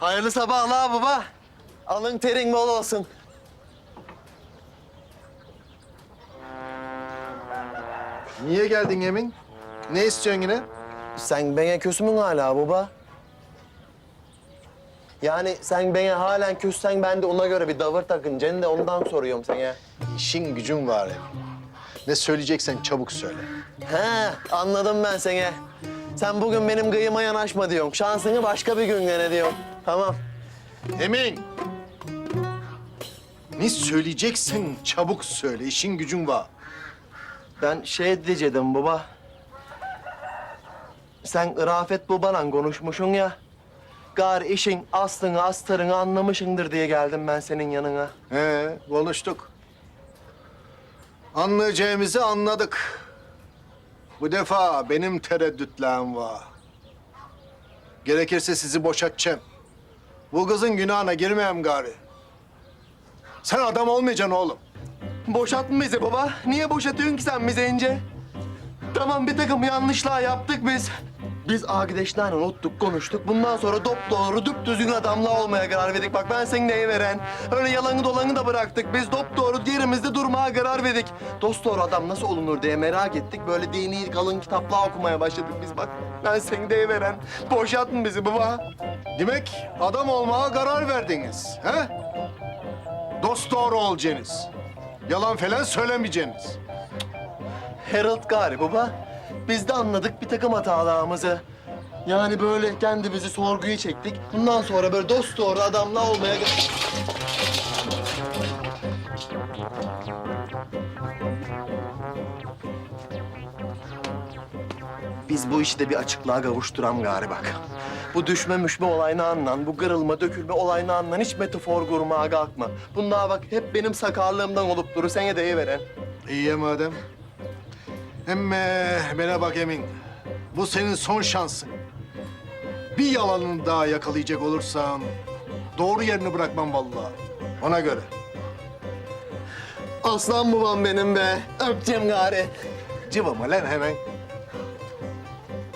Hayırlı sabahlar baba. Alın terin bol olsun. Niye geldin Emin? Ne istiyorsun yine? Sen bana küsmün hala baba. Yani sen bana halen küssen ben de ona göre bir davır takıncaksın de ondan soruyorum sana. İşin gücün var Emin. Ne söyleyeceksen çabuk söyle. He anladım ben seni. Sen bugün benim gıyıma yanaşma diyorsun. Şansını başka bir gün dene diyorsun. Tamam. Emin! Ne söyleyeceksen çabuk söyle. İşin gücün var. Ben şey diyecektim baba. Sen Rafet babanla konuşmuşsun ya. Gar işin aslını astarını anlamışındır diye geldim ben senin yanına. He, konuştuk. Anlayacağımızı anladık. Bu defa benim tereddütlerim var. Gerekirse sizi boşatacağım. Bu kızın günahına girmeyeyim gari. Sen adam olmayacaksın oğlum. Boşatma bizi baba. Niye boşatıyorsun ki sen bizi ince? Tamam bir takım yanlışlar yaptık biz. Biz arkadaşlarla unuttuk, konuştuk. Bundan sonra dop doğru düpdüzgün adamla olmaya karar verdik. Bak ben senin neyi veren. Öyle yalanı dolanı da bıraktık. Biz dop doğru yerimizde durmaya karar verdik. Dost doğru adam nasıl olunur diye merak ettik. Böyle dini kalın kitaplar okumaya başladık biz bak. Ben senin neyi veren. Boşatma bizi baba. Demek adam olmaya karar verdiniz, he? Dost doğru olacaksınız. Yalan falan söylemeyeceksiniz. Harold gari baba. Biz de anladık bir takım hatalarımızı. Yani böyle kendimizi sorguya çektik. Bundan sonra böyle dost doğru adamla olmaya... Biz bu işi de bir açıklığa kavuşturam gari bak. Bu düşme müşme olayını anlan, bu kırılma dökülme olayını anlan. Hiç metafor kurmaya kalkma. Bunlar bak hep benim sakarlığımdan olup duru. Sen de veren. İyi ya madem. Hem bana bak Emin. Bu senin son şansın. Bir yalanını daha yakalayacak olursan doğru yerini bırakmam vallahi. Ona göre. Aslan babam benim be. Öpeceğim gari. Cıvıma lan hemen.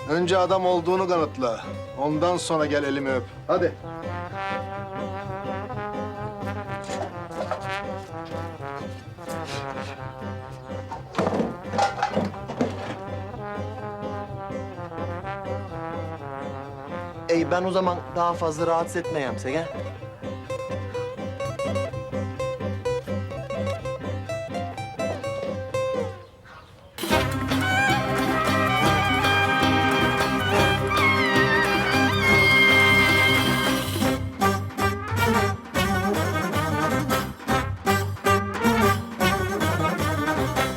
Önce adam olduğunu kanıtla. Ondan sonra gel elimi öp. Hadi. Ey ben o zaman daha fazla rahatsız etmeyeyim seni.